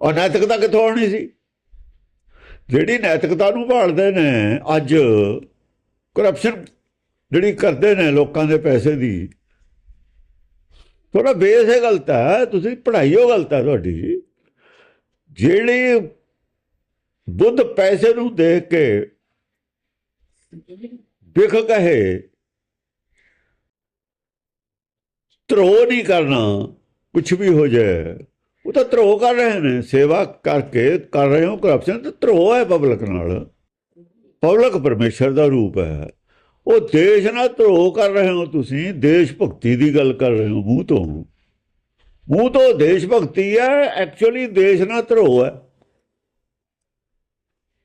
ਔਰ ਨੈਤਿਕਤਾ ਕਿੱਥੋਂ ਆਉਣੀ ਸੀ? ਜਿਹੜੀ ਨੈਤਿਕਤਾ ਨੂੰ ਭਾਲਦੇ ਨੇ, ਅੱਜ ਕਰਪਸ਼ਨ ਜਿਹੜੀ ਕਰਦੇ ਨੇ ਲੋਕਾਂ ਦੇ ਪੈਸੇ ਦੀ ਥੋੜਾ ਬੇਸ ਹੈ ਗਲਤ ਹੈ, ਤੁਸੀਂ ਪੜ੍ਹਾਈਓ ਗਲਤ ਹੈ ਤੁਹਾਡੀ। ਜਿਹੜੀ ਬੁੱਧ ਪੈਸੇ ਨੂੰ ਦੇਖ ਕੇ ਵਿਖ ਕਹੇ ਧਰੋ ਨਹੀਂ ਕਰਨਾ ਕੁਝ ਵੀ ਹੋ ਜਾਏ। ਉਹ ਤਾਂ ਧਰੋ ਕਰ ਰਹੇ ਨੇ, ਸੇਵਾ ਕਰਕੇ ਕਰ ਰਹੇ ਹੋ ਕਰਪਸ਼ਨ ਤੇ ਧਰੋ ਹੈ ਪਬਲਿਕ ਨਾਲ। ਪਬਲਿਕ ਪਰਮੇਸ਼ਰ ਦਾ ਰੂਪ ਹੈ। ਉਹ ਦੇਸ਼ ਨਾਲ ਧਰੋ ਕਰ ਰਹੇ ਹੋ ਤੁਸੀਂ, ਦੇਸ਼ ਭਗਤੀ ਦੀ ਗੱਲ ਕਰ ਰਹੇ ਹੋ ਮੂੰਹ ਤੋਂ। ਮੂੰਹ ਤੋਂ ਦੇਸ਼ ਭਗਤੀ ਹੈ ਐਕਚੁਅਲੀ ਦੇਸ਼ ਨਾਲ ਧਰੋ ਹੈ।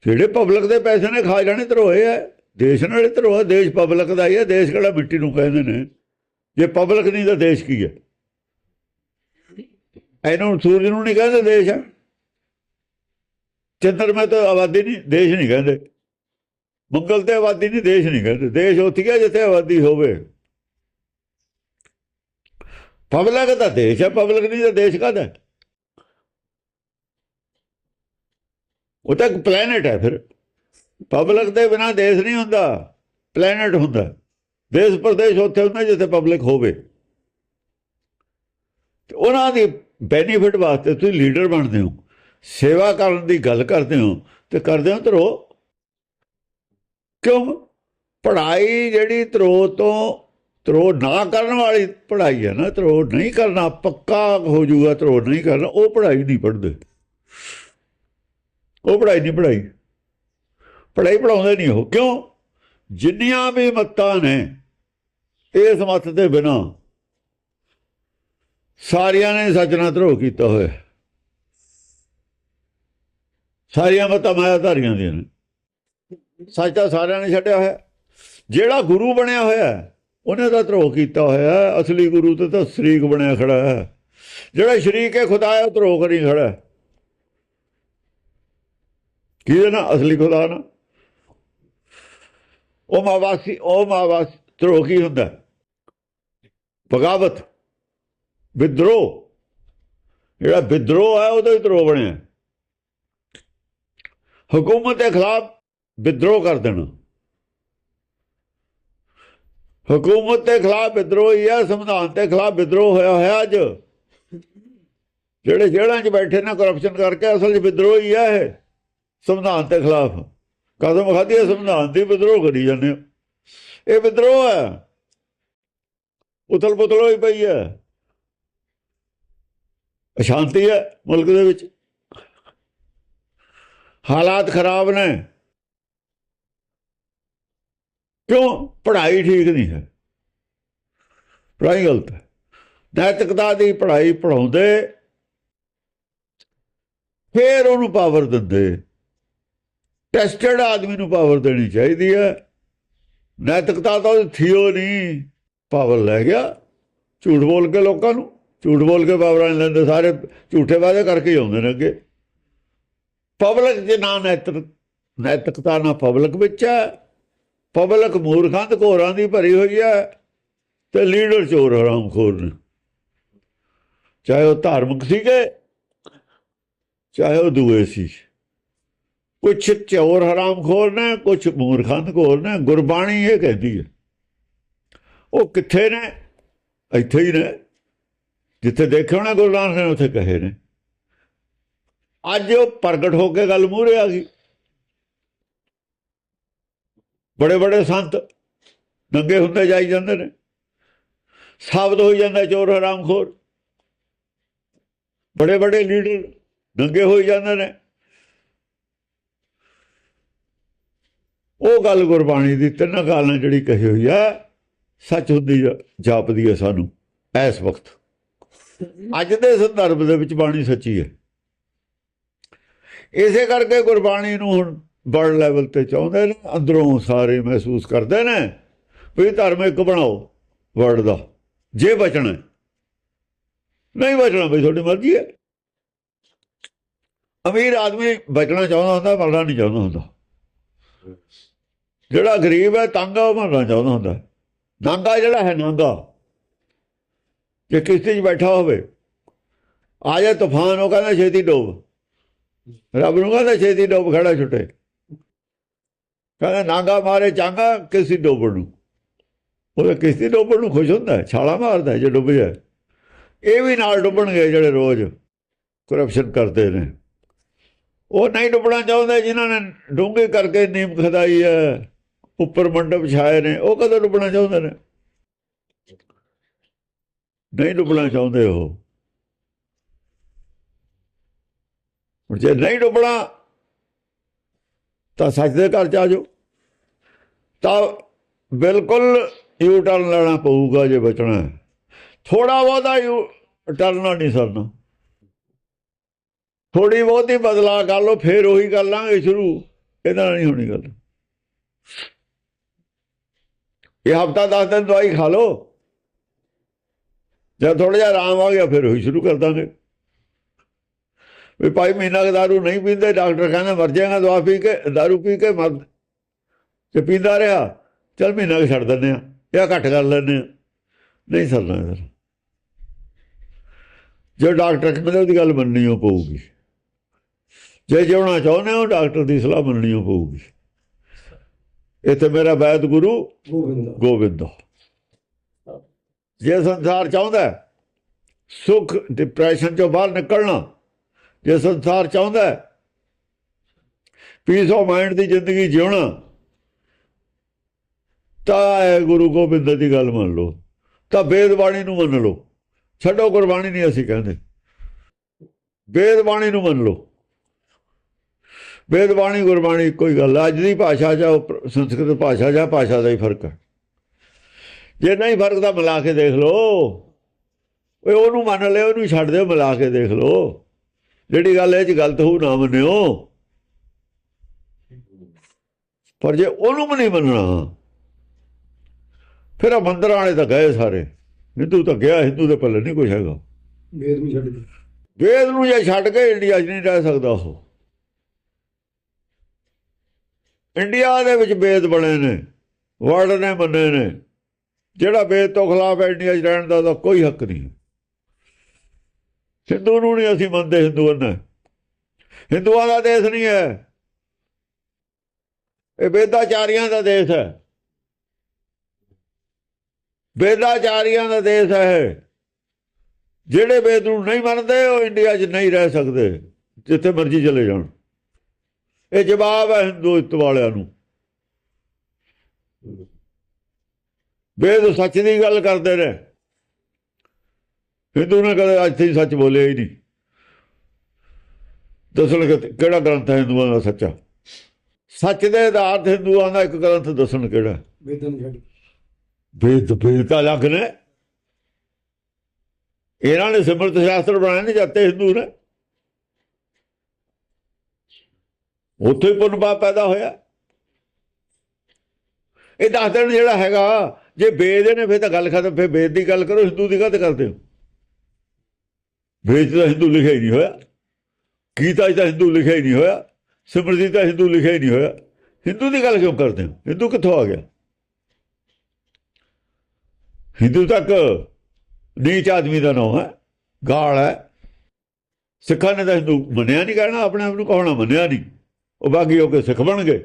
ਜਿਹੜੇ ਪਬਲਿਕ ਦੇ ਪੈਸੇ ਨੇ ਖਾ ਜਾਣੇ ਧਰੋਏ ਹੈ। ਦੇਸ਼ ਨਾਲ ਧਰੋ ਦੇਸ਼ ਪਬਲਿਕ ਦਾ ਹੀ ਹੈ, ਦੇਸ਼ ਕਿਹੜਾ ਮਿੱਟੀ ਨੂੰ ਕਹਿੰਦੇ ਨੇ। ਜੇ ਪਬਲਿਕ ਨਹੀਂ ਤਾਂ ਦੇਸ਼ ਕੀ ਹੈ? ਇਹਨੂੰ ਸੂਰਜ ਨੂੰ ਨਹੀਂ ਕਹਿੰਦੇ ਦੇਸ਼। ਹੈ ਚੰਦਰਮਾ ਤਾਂ ਆਬਾਦੀ ਨਹੀਂ, ਦੇਸ਼ ਨਹੀਂ ਕਹਿੰਦੇ। ਮੰਗਲ ਤੇ ਆਬਾਦੀ ਨਹੀਂ, ਦੇਸ਼ ਨਹੀਂ ਕਹਿੰਦੇ। ਦੇਸ਼ ਉੱਥੇ ਹੈ ਜਿੱਥੇ ਆਬਾਦੀ ਹੋਵੇ। ਪਬਲਿਕ ਦਾ ਦੇਸ਼ ਹੈ, ਪਬਲਿਕ ਨਹੀਂ ਤਾਂ ਦੇਸ਼ ਕਾਹਦਾ ਉਹ ਤਾਂ ਇੱਕ ਪਲੈਨਟ ਹੈ ਫਿਰ। ਪਬਲਿਕ ਦੇ ਬਿਨਾ ਦੇਸ਼ ਨਹੀਂ ਹੁੰਦਾ ਪਲੈਨਟ ਹੁੰਦਾ। ਦੇਸ਼ ਪ੍ਰਦੇਸ਼ ਉੱਥੇ ਹੁੰਦਾ ਜਿੱਥੇ ਪਬਲਿਕ ਹੋਵੇ। ਉਹਨਾਂ ਦੀ ਬੈਨੀਫਿਟ ਵਾਸਤੇ ਤੁਸੀਂ ਲੀਡਰ ਬਣਦੇ ਹੋ। ਸੇਵਾ ਕਰਨ ਦੀ ਗੱਲ ਕਰਦੇ ਹੋ ਤੇ ਕਰਦੇ ਹੋ ਧਰੋ ਕਿਉਂ? ਪੜ੍ਹਾਈ ਜਿਹੜੀ ਧਰੋ ਤੋਂ ਧਰੋ ਨਾ ਕਰਨ ਵਾਲੀ ਪੜ੍ਹਾਈ ਹੈ ਨਾ ਧਰੋ ਨਹੀਂ ਕਰਨਾ, ਪੱਕਾ ਹੋ ਜਾਊਗਾ ਧਰੋ ਨਹੀਂ ਕਰਨਾ, ਉਹ ਪੜ੍ਹਾਈ ਨਹੀਂ ਪੜ੍ਹਦੇ। ਉਹ ਪੜ੍ਹਾਈ ਨਹੀਂ ਪੜ੍ਹਾਈ। ਪੜ੍ਹਾਈ ਪੜਾਉਂਦੇ ਨਹੀਂ ਉਹ। ਕਿਉਂ? ਜਿੰਨੀਆਂ ਵੀ ਮੱਤਾਂ ਨੇ, ਇਸ ਮੱਤ ਦੇ ਬਿਨਾ ਸਾਰਿਆਂ ਨੇ ਸੱਚ ਨਾਲ ਧਰੋ ਕੀਤਾ ਹੋਇਆ। ਸਾਰੀਆਂ ਬਾਤਾਂ ਮਾਇਆ ਧਾਰੀਆਂ ਦੀਆਂ ਨੇ। ਸੱਚ ਤਾਂ ਸਾਰਿਆਂ ਨੇ ਛੱਡਿਆ ਹੋਇਆ। ਜਿਹੜਾ ਗੁਰੂ ਬਣਿਆ ਹੋਇਆ, ਉਹਨੇ ਤਾਂ ਧਰੋ ਕੀਤਾ ਹੋਇਆ। ਅਸਲੀ ਗੁਰੂ ਤੇ ਤਾਂ ਸ਼ਰੀਕ ਬਣਿਆ ਖੜਾ ਹੈ। ਜਿਹੜਾ ਸ਼ਰੀਕ ਹੈ, ਖੁਦਾ ਹੈ, ਉਹ ਧਰੋ ਕਰੀ ਖੜਾ ਹੈ। ਕਿਹਦੇ ਨਾਲ? ਅਸਲੀ ਖੁਦਾ ਨਾ ਉਹ ਮਾਵਾਸੀ ਉਹ ਮਾਵਾਸ ਧਰੋ ਕੀ ਹੁੰਦਾ? ਬਗਾਵਤ। ਵਿਦਰੋਹ। ਜਿਹੜਾ ਵਿਦਰੋਹ ਹੈ, ਉਹਦਾ ਹੀ ਧਰੋ ਬਣਿਆ। ਹਕੂਮਤ ਦੇ ਖਿਲਾਫ ਵਿਦਰੋਹ ਕਰ ਦੇਣਾ। ਹਕੂਮਤ ਦੇ ਖਿਲਾਫ ਵਿਦਰੋਹ ਹੀ ਹੈ, ਸੰਵਿਧਾਨ ਦੇ ਖਿਲਾਫ ਵਿਦਰੋਹ ਹੋਇਆ ਹੋਇਆ ਅੱਜ। ਜਿਹੜੇ ਜੇਲ੍ਹਾਂ 'ਚ ਬੈਠੇ ਨੇ ਕਰਪਸ਼ਨ ਕਰਕੇ, ਅਸਲ 'ਚ ਵਿਦਰੋਹ ਹੀ ਹੈ ਇਹ, ਸੰਵਿਧਾਨ ਦੇ ਖਿਲਾਫ। ਕਦਮ ਖਾਦੀ ਹੈ ਸੰਵਿਧਾਨ ਦੀ ਵਿਦਰੋਹ ਕਰੀ ਜਾਂਦੇ ਹੋ। ਇਹ ਵਿਦਰੋਹ ਹੈ। ਉਥਲ ਪੁਥਲ ਹੋਈ ਪਈ ਹੈ। ਅਸ਼ਾਂਤੀ ਹੈ ਮੁਲਕ ਦੇ ਵਿੱਚ। ਹਾਲਾਤ ਖਰਾਬ ਨੇ। ਕਿਉਂ? ਪੜ੍ਹਾਈ ਠੀਕ ਨਹੀਂ ਹੈ। ਪੜ੍ਹਾਈ ਗਲਤ ਹੈ। ਨੈਤਿਕਤਾ ਦੀ ਪੜ੍ਹਾਈ ਪੜਾਉਂਦੇ ਫੇਰ ਉਹਨੂੰ ਪਾਵਰ ਦਿੰਦੇ। ਟੈਸਟਡ ਆਦਮੀ ਨੂੰ ਪਾਵਰ ਦੇਣੀ ਚਾਹੀਦੀ ਹੈ। ਨੈਤਿਕਤਾ ਤਾਂ ਥੀਓ ਨਹੀਂ। ਪਾਵਰ ਲੈ ਗਿਆ। ਝੂਠ ਬੋਲ ਕੇ ਲੋਕਾਂ ਨੂੰ। ਝੂਠ ਬੋਲ ਕੇ ਪਾਵਰਾਂ ਨਹੀਂ ਲੈਂਦੇ, ਸਾਰੇ ਝੂਠੇ ਵਾਅਦੇ ਕਰਕੇ ਹੀ ਆਉਂਦੇ ਨੇ ਅੱਗੇ। ਪਬਲਿਕ ਜੇ ਨਾ ਨੈਤਿਕ ਨੈਤਿਕਤਾ ਨਾ ਪਬਲਿਕ ਵਿੱਚ ਹੈ, ਪਬਲਿਕ ਮੂਰਖਾਂ ਤੇ ਘੋਰਾਂ ਦੀ ਭਰੀ ਹੋਈ ਹੈ ਤੇ ਲੀਡਰ ਚੋਰ ਹਰਾਮਖੋਰ ਨੇ। ਚਾਹੇ ਉਹ ਧਾਰਮਿਕ ਸੀਗੇ, ਚਾਹੇ ਉਹ ਦੂਏ ਸੀ। ਕੁਛ ਚੋਰ ਹਰਾਮਖੋਰ ਨੇ, ਕੁਛ ਮੂਰਖਾਂ ਦੇ ਘੋਰ ਨੇ, ਗੁਰਬਾਣੀ ਇਹ ਕਹਿੰਦੀ ਹੈ। ਉਹ ਕਿੱਥੇ ਨੇ? ਇੱਥੇ ਹੀ ਨੇ। ਜਿੱਥੇ ਦੇਖੇ ਹੋਣਾ ਗੁਰੂ ਨਾਨਕ ਨੇ, ਉੱਥੇ ਕਹੇ ਨੇ। ਅੱਜ ਉਹ ਪ੍ਰਗਟ ਹੋ ਕੇ ਗੱਲ ਮੂਹਰੇ ਆ ਗਈ। ਬੜੇ ਬੜੇ ਸੰਤ ਨੰਗੇ ਹੁੰਦੇ ਜਾਈ ਜਾਂਦੇ ਨੇ। ਸਾਬਤ ਹੋਈ ਜਾਂਦਾ ਚੋਰ ਹਰਾਮਖੋਰ ਬੜੇ ਬੜੇ ਲੀਡਰ ਨੰਗੇ ਹੋਈ ਜਾਂਦੇ ਨੇ। ਉਹ ਗੱਲ ਗੁਰਬਾਣੀ ਦੀ ਤਿੰਨ ਗੱਲਾਂ ਜਿਹੜੀ ਕਹੀ ਹੋਈ ਹੈ ਸੱਚ ਹੁੰਦੀ ਜਾ- ਜਾਪਦੀ ਹੈ ਸਾਨੂੰ, ਇਸ ਵਕਤ। ਅੱਜ ਦੇ ਸੰਦਰਭ ਦੇ ਵਿੱਚ ਬਾਣੀ ਸੱਚੀ ਹੈ। ਇਸੇ ਕਰਕੇ ਗੁਰਬਾਣੀ ਨੂੰ ਹੁਣ ਵਰਲਡ ਲੈਵਲ ਤੇ ਚਾਹੁੰਦੇ ਨੇ, ਅੰਦਰੋਂ ਸਾਰੇ ਮਹਿਸੂਸ ਕਰਦੇ ਨੇ ਵੀ ਧਰਮ ਇੱਕ ਬਣਾਓ ਵਰਡ ਦਾ, ਜੇ ਬਚਣਾ ਨਹੀਂ ਬਚਣਾ ਬਈ, ਤੁਹਾਡੀ ਮਰਜ਼ੀ ਹੈ। ਅਮੀਰ ਆਦਮੀ ਬਚਣਾ ਚਾਹੁੰਦਾ ਹੁੰਦਾ, ਮਰਨਾ ਨਹੀਂ ਚਾਹੁੰਦਾ ਹੁੰਦਾ। ਜਿਹੜਾ ਗਰੀਬ ਹੈ, ਤੰਗ ਉਹ ਮਰਨਾ ਚਾਹੁੰਦਾ ਹੁੰਦਾ। ਨਾਂਗਾ ਜਿਹੜਾ ਹੈ, ਨਾਂਗਾ। ਜੇ ਕਿਸ਼ਤੀ 'ਚ ਬੈਠਾ ਹੋਵੇ। ਆ ਜਾ ਤੂਫਾਨ ਉਹ ਕਹਿੰਦਾ ਛੇਤੀ ਡੋਬ। ਰੱਬ ਨੂੰ ਕਹਿੰਦਾ ਛੇਤੀ ਡੋਬ ਖੜਾ ਛੁੱਟੇ। ਕਹਿੰਦਾ ਨਾਗਾ ਮਾਰੇ ਚਾਂਗਾ ਕਿਸੇ ਡੋਬਣ ਨੂੰ। ਉਹ ਕਿਸੇ ਡੋਬਣ ਨੂੰ ਖੁਸ਼ ਹੁੰਦਾ ਹੈ, ਛਾਲਾ ਮਾਰਦਾ ਜੇ ਡੁੱਬ ਜਾਏ। ਇਹ ਵੀ ਨਾਲ ਡੁੱਬਣਗੇ ਜਿਹੜੇ ਰੋਜ਼ ਕਰਪਸ਼ਨ ਕਰਦੇ ਨੇ। ਉਹ ਨਹੀਂ ਡੁੱਬਣਾ ਚਾਹੁੰਦੇ ਜਿਨ੍ਹਾਂ ਨੇ ਡੂੰਘੇ ਕਰਕੇ ਨੀਮ ਖਦਾਈ ਹੈ ਉੱਪਰ ਮੰਡਪ ਛਾਏ ਨੇ ਉਹ ਕਦੋਂ ਡੁੱਬਣਾ ਚਾਹੁੰਦੇ ਨੇ? ਨਹੀਂ ਡੁੱਬਣਾ ਚਾਹੁੰਦੇ ਉਹ। ਹੁਣ ਜੇ ਨਹੀਂ ਡੁੱਬਣਾ, ਤਾਂ ਸੱਚ ਦੇ ਘਰ ਚ ਆ ਜਾਓ। ਤਾਂ ਬਿਲਕੁਲ ਯੂ ਟਰਨ ਲੈਣਾ ਪਊਗਾ ਜੇ ਬਚਣਾ। ਥੋੜਾ ਬਹੁਤਾ ਯੂ ਟਰਨਾ ਨਹੀਂ ਸਰਨਾ। ਥੋੜੀ ਬਹੁਤੀ ਬਦਲਾ ਕਰ ਲਓ, ਫੇਰ ਉਹੀ ਕਰ ਲਾਂਗੇ ਸ਼ੁਰੂ। ਇਹਦਾ ਨਾਲ ਨਹੀਂ ਹੋਣੀ ਗੱਲ। ਇਹ ਹਫਤਾ 10 ਦਿਨ ਦਵਾਈ ਖਾ ਲਓ। ਜਦ ਥੋੜਾ ਜਿਹਾ ਆਰਾਮ ਆ ਗਿਆ ਫਿਰ ਉਹੀ ਸ਼ੁਰੂ ਕਰ ਦਾਂਗੇ। ਵੀ ਭਾਈ ਮਹੀਨਾ ਕੁ ਦਾਰੂ ਨਹੀਂ ਪੀਂਦੇ ਡਾਕਟਰ ਕਹਿੰਦਾ ਮਰ ਜਾਏਗਾ ਦਵਾ ਪੀ ਕੇ ਦਾਰੂ ਪੀ ਕੇ ਮਰ ਤੇ ਪੀਂਦਾ ਰਿਹਾ ਚਲ ਮਹੀਨਾ ਕੁ ਛੱਡ ਦਿੰਦੇ ਆ ਜਾਂ ਘੱਟ ਕਰ ਲੈਂਦੇ ਆ ਨਹੀਂ ਸਰਨਾ ਸਰ। ਜੋ ਡਾਕਟਰ ਕਹਿੰਦਾ ਉਹਦੀ ਗੱਲ ਮੰਨਣੀ ਓ ਪਊਗੀ। ਜੇ ਜਿਉਣਾ ਚਾਹੁੰਦੇ ਹੋ ਡਾਕਟਰ ਦੀ ਸਲਾਹ ਮੰਨਣੀ ਓ ਪਊਗੀ। ਇਹ ਤੇ ਮੇਰਾ ਵੈਦ ਗੁਰੂ ਗੋਬਿੰਦ। ਗੋਬਿੰਦ। ਜੇ ਸੰਸਾਰ ਚਾਹੁੰਦਾ ਹੈ, ਸੁਖ ਡਿਪਰੈਸ਼ਨ ਚੋਂ ਬਾਹਰ ਨਿਕਲਣਾ ਜੇ ਸੰਸਾਰ ਚਾਹੁੰਦਾ ਪੀਸ ਆਫ ਮਾਈਂਡ ਦੀ ਜ਼ਿੰਦਗੀ ਜਿਉਣਾ ਤਾਂ ਇਹ ਗੁਰੂ ਗੋਬਿੰਦ ਦੀ ਗੱਲ ਮੰਨ ਲਓ। ਤਾਂ ਵੇਦ ਬਾਣੀ ਨੂੰ ਮੰਨ ਲਓ। ਛੱਡੋ ਗੁਰਬਾਣੀ ਨਹੀਂ ਅਸੀਂ ਕਹਿੰਦੇ। ਵੇਦ ਬਾਣੀ ਨੂੰ ਮੰਨ ਲਓ। ਵੇਦ ਬਾਣੀ ਗੁਰਬਾਣੀ ਕੋਈ ਗੱਲ ਅੱਜ ਦੀ ਭਾਸ਼ਾ ਜਾਂ ਉਪ- ਸੰਸਕ੍ਰਿਤ ਭਾਸ਼ਾ ਜਾਂ ਭਾਸ਼ਾ ਦਾ ਹੀ ਫ਼ਰਕ ਹੈ। ਜੇ ਨਹੀਂ ਫ਼ਰਕ ਤਾਂ ਮਿਲਾ ਕੇ ਦੇਖ ਲਓ। ਓਏ ਉਹਨੂੰ ਮੰਨ ਲਿਓ ਉਹਨੂੰ ਛੱਡ ਦਿਓ ਮਿਲਾ ਕੇ ਦੇਖ ਲਓ। ਜਿਹੜੀ ਗੱਲ ਇਹ ਚ ਗਲਤ ਹੋਊ ਨਾ ਮੰਨਿਓ। ਪਰ ਜੇ ਉਹਨੂੰ ਵੀ ਨਹੀਂ ਮੰਨਣਾ ਫਿਰ ਆ ਮੰਦਰਾਂ ਵਾਲੇ ਤਾਂ ਗਏ ਸਾਰੇ। ਹਿੰਦੂ ਤਾਂ ਗਿਆ ਹਿੰਦੂ ਦੇ ਪੱਲੇ ਨਹੀਂ ਕੁਛ ਹੈਗਾ। ਵੇਦ ਵੀ ਛੱਡ ਵੇਦ ਨੂੰ ਜੇ ਛੱਡ ਕੇ ਇੰਡੀਆ 'ਚ ਨਹੀਂ ਰਹਿ ਸਕਦਾ ਉਹ। ਇੰਡੀਆ ਦੇ ਵਿੱਚ ਵੇਦ ਬਣੇ ਨੇ ਵਰਡ ਨੇ ਮੰਨੇ ਨੇ। ਜਿਹੜਾ ਵੇਦ ਖਿਲਾਫ ਹੈ ਇੰਡੀਆ 'ਚ ਰਹਿਣ ਦਾ ਉਹਦਾ ਕੋਈ ਹੱਕ ਨਹੀਂ। ਹਿੰਦੂ ਨੂੰ ਨਹੀਂ ਅਸੀਂ ਮੰਨਦੇ, ਹਿੰਦੂਆਂ ਨੇ। ਹਿੰਦੂਆਂ ਦਾ ਦੇਸ਼ ਨਹੀਂ ਹੈ। ਇਹ ਵੇਦਾਚਾਰੀਆਂ ਦਾ ਦੇਸ਼ ਹੈ। ਵੇਦਾਚਾਰੀਆਂ ਦਾ ਦੇਸ਼ ਹੈ ਇਹ। ਜਿਹੜੇ ਵੇਦ ਨੂੰ ਨਹੀਂ ਮੰਨਦੇ, ਉਹ ਇੰਡੀਆ 'ਚ ਨਹੀਂ ਰਹਿ ਸਕਦੇ, ਜਿੱਥੇ ਮਰਜ਼ੀ ਚਲੇ ਜਾਣ। ਇਹ ਜਵਾਬ ਹੈ ਹਿੰਦੂਇਤ ਵਾਲਿਆਂ ਨੂੰ। ਵੇਦ ਸੱਚ ਦੀ ਗੱਲ ਕਰਦੇ ਨੇ। ਹਿੰਦੂ ਨੇ ਕਦੇ ਅੱਜ ਤੱਕ ਸੱਚ ਬੋਲਿਆ ਹੀ ਨਹੀਂ। ਦੱਸਣ ਕਿਹੜਾ ਗ੍ਰੰਥ ਹੈ ਹਿੰਦੂਆਂ ਦਾ ਸੱਚਾ? ਸੱਚ ਦੇ ਆਧਾਰ ਤੇ ਹਿੰਦੂਆਂ ਦਾ ਇੱਕ ਗ੍ਰੰਥ ਦੱਸਣ ਕਿਹੜਾ? ਵੇਦਾਂ ਨੂੰ ਛੱਡ ਵੇਦ ਵੇਦ ਤਾਂ ਅਲੱਗ ਨੇ। ਇਹਨਾਂ ਨੇ ਸਿਮਰਤ ਸ਼ਾਸਤਰ ਬਣਾਏ ਨਹੀਂ ਜਾਂਦੇ ਹਿੰਦੂ ਨੇ। ਉੱਥੇ ਹੀ ਪੁੰਨ ਪਾਪ ਪੈਦਾ ਹੋਇਆ। ਇਹ ਦੱਸ ਦੇਣ ਜਿਹੜਾ ਹੈਗਾ ਜੇ ਵੇਦ ਨੇ, ਫਿਰ ਤਾਂ ਗੱਲ ਖਤਮ, ਫਿਰ ਵੇਦ ਦੀ ਗੱਲ ਕਰੋ, ਹਿੰਦੂ ਦੀ ਗੱਲ ਕਰਦੇ ਹੋ? ਵੇਦ 'ਚ ਤਾਂ ਹਿੰਦੂ ਲਿਖਿਆ ਹੀ ਨਹੀਂ ਹੋਇਆ। ਗੀਤਾ 'ਚ ਤਾਂ ਹਿੰਦੂ ਲਿਖਿਆ ਹੀ ਨਹੀਂ ਹੋਇਆ। ਸਿਮਰਤੀ ਤਾਂ ਹਿੰਦੂ ਲਿਖਿਆ ਹੀ ਨਹੀਂ ਹੋਇਆ। ਹਿੰਦੂ ਦੀ ਗੱਲ ਕਿਉਂ ਕਰਦੇ ਹੋ? ਹਿੰਦੂ ਕਿੱਥੋਂ ਆ ਗਿਆ? ਹਿੰਦੂ ਤੱਕ ਨੀਚ ਆਦਮੀ ਦਾ ਨਾਮ ਹੈ, ਗਾਲ ਹੈ। ਸਿੱਖਾਂ ਨੇ ਤਾਂ ਹਿੰਦੂ ਮੰਨਿਆ ਨਹੀਂ, ਕਹਿਣਾ ਆਪਣੇ ਆਪ ਨੂੰ ਕਹਣਾ ਮੰਨਿਆ ਨਹੀਂ। ਉਹ ਬਾਕੀ ਹੋ ਕੇ ਸਿੱਖ ਬਣ ਗਏ।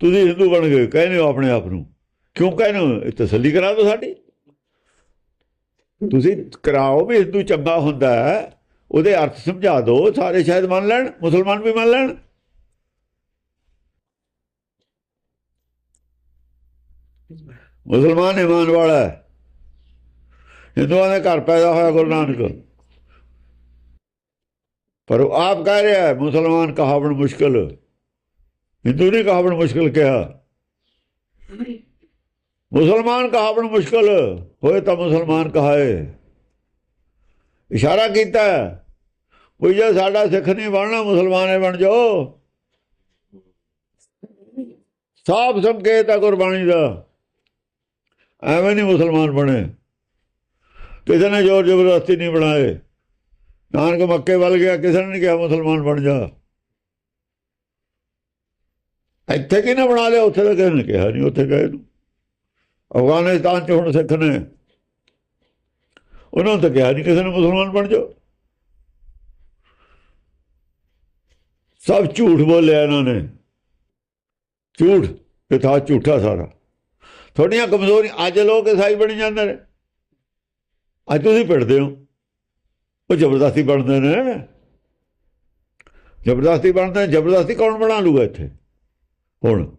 ਤੁਸੀਂ ਹਿੰਦੂ ਬਣ ਗਏ, ਕਹਿੰਦੇ ਹੋ ਆਪਣੇ ਆਪ ਨੂੰ। ਕਿਉਂ ਕਹਿਣ? ਇਹ ਤਸੱਲੀ ਕਰਾ ਦੋ ਸਾਡੀ। ਤੁਸੀਂ ਕਰਾਓ ਵੀ ਹਿੰਦੂ ਚੰਗਾ ਹੁੰਦਾ ਉਹਦੇ ਅਰਥ ਸਮਝਾ ਦਿਓ। ਸਾਰੇ ਸ਼ਾਇਦ ਮੰਨ ਲੈਣ, ਮੁਸਲਮਾਨ ਵੀ ਮੰਨ ਲੈਣ। ਮੁਸਲਮਾਨ ਇਮਾਨ ਵਾਲਾ ਹਿੰਦੂਆਂ ਦੇ ਘਰ ਪੈਦਾ ਹੋਇਆ ਗੁਰੂ ਨਾਨਕ। ਪਰ ਉਹ ਆਪ ਕਹਿ ਰਿਹਾ ਮੁਸਲਮਾਨ ਕਹਾਵਣ ਮੁਸ਼ਕਲ। ਹਿੰਦੂ ਨੇ ਕਹਾਵਣ ਮੁਸ਼ਕਲ ਕਿਹਾ। ਮੁਸਲਮਾਨ ਕਹਾਵਣ ਮੁਸ਼ਕਲ ਹੋਏ ਤਾਂ ਮੁਸਲਮਾਨ ਕਹਾਏ। ਇਸ਼ਾਰਾ ਕੀਤਾ ਉਹ ਜੇ ਸਾਡਾ ਸਿੱਖ ਨਹੀਂ ਬਣਨਾ, ਮੁਸਲਮਾਨੇ ਬਣ ਜਾਓ। ਸਾਫ਼ ਸੰਕੇਤ ਆ ਗੁਰਬਾਣੀ ਦਾ। ਐਵੇਂ ਨਹੀਂ ਮੁਸਲਮਾਨ ਬਣੇ। ਕਿਸੇ ਨੇ ਜ਼ੋਰ ਜ਼ਬਰਦਸਤੀ ਨਹੀਂ ਬਣਾਏ। ਨਾਨਕ ਮੱਕੇ ਵੱਲ ਗਿਆ, ਕਿਸੇ ਨੇ ਨਹੀਂ ਕਿਹਾ ਮੁਸਲਮਾਨ ਬਣ ਜਾ। ਇੱਥੇ ਕਿਹਨੇ ਬਣਾ ਲਿਆ? ਉੱਥੇ ਤਾਂ ਕਿਸੇ ਨੇ ਕਿਹਾ ਨਹੀਂ, ਉੱਥੇ ਗਏ ਨੂੰ। ਅਫਗਾਨਿਸਤਾਨ ਚ ਹੁਣ ਸਿੱਖ ਨੇ। ਉਹਨਾਂ ਨੂੰ ਤਾਂ ਕਿਹਾ ਨਹੀਂ ਕਿਸੇ ਨੂੰ ਮੁਸਲਮਾਨ ਬਣ ਜਾਓ। ਸਭ ਝੂਠ ਬੋਲਿਆ ਇਹਨਾਂ ਨੇ। ਝੂਠ ਇਹ ਤਾਂ ਝੂਠਾ ਸਾਰਾ। ਤੁਹਾਡੀਆਂ ਕਮਜ਼ੋਰੀ ਅੱਜ ਲੋਕ ਇਸਾਈ ਬਣ ਜਾਂਦੇ ਨੇ। ਅੱਜ ਤੁਸੀਂ ਪਿੜਦੇ ਹੋ। ਉਹ ਜ਼ਬਰਦਸਤੀ ਬਣਦੇ ਨੇ। ਜ਼ਬਰਦਸਤੀ ਬਣਦੇ ਨੇ। ਜ਼ਬਰਦਸਤੀ ਕੌਣ ਬਣਾ ਲੂਗਾ ਇੱਥੇ? ਹੁਣ